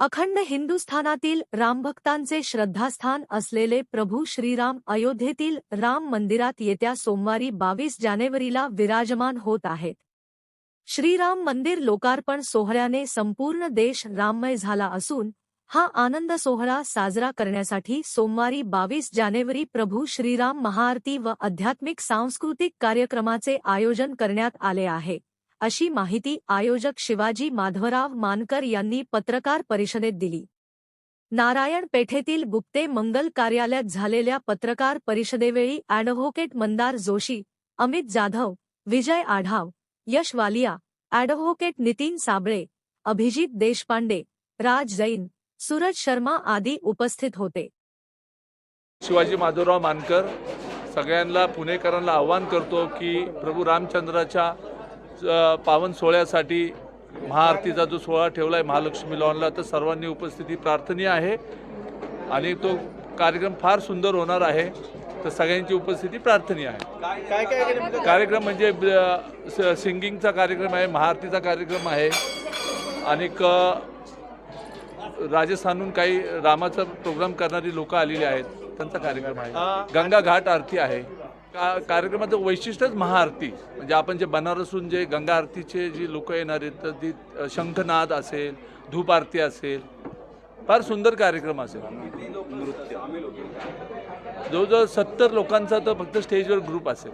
अखंड हिंदुस्थानातील रामभक्तांचे श्रद्धास्थान असलेले प्रभू श्रीराम अयोध्येतील राम मंदिरात येत्या सोमवारी बावीस जानेवारीला विराजमान होत आहेत. श्रीराम मंदिर लोकार्पण सोहळ्याने संपूर्ण देश राममय झाला असून हा आनंद सोहळा साजरा करण्यासाठी सोमवारी बावीस जानेवारी प्रभू श्रीराम महाआरती व आध्यात्मिक सांस्कृतिक कार्यक्रमाचे आयोजन करण्यात आले आहे. अशी माहिती आयोजक शिवाजी माधवराव मानकर यांनी पत्रकार परिषदेत दिली. नारायण पेठेतील गुप्ते मंगल कार्यालयात झालेल्या पत्रकार परिषदेवेळी ॲडव्होकेट मंदार जोशी अमित जाधव विजय आढाव यश वालिया ॲडव्होकेट नितीन साबळे अभिजित देशपांडे राज जैन सूरज शर्मा आदी उपस्थित होते. शिवाजी माधवराव मानकर सगळ्यांना पुणेकरांना आव्हान करतो की प्रभू रामचंद्राच्या पावन सोहळ्यासाठी महाआरतीचा जो सोहळा ठेवला आहे महालक्ष्मी लॉनला तर सर्वांनी उपस्थिती प्रार्थनीय आहे. आणि तो कार्यक्रम फार सुंदर होणार आहे तर सगळ्यांची उपस्थिती प्रार्थनीय आहे? कार्यक्रम म्हणजे अ, स- सिंगिंगचा कार्यक्रम आहे महाआरतीचा कार्यक्रम आहे. आणि राजस्थानहून काही रामाचा प्रोग्राम करणारी लोक आलेली आहेत त्यांचा कार्यक्रम आहे. गंगा घाट आरती आहे. का कार्यक्रमाचं वैशिष्ट्यच महाआरती. म्हणजे आपण जे बनारसून जे गंगा आरतीचे जी लोक येणार आहेत तर ती शंखनाद असेल धूप आरती असेल फार सुंदर कार्यक्रम असेल. जवळजवळ सत्तर लोकांचा तर फक्त स्टेजवर ग्रुप असेल.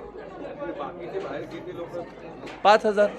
पाच हजार.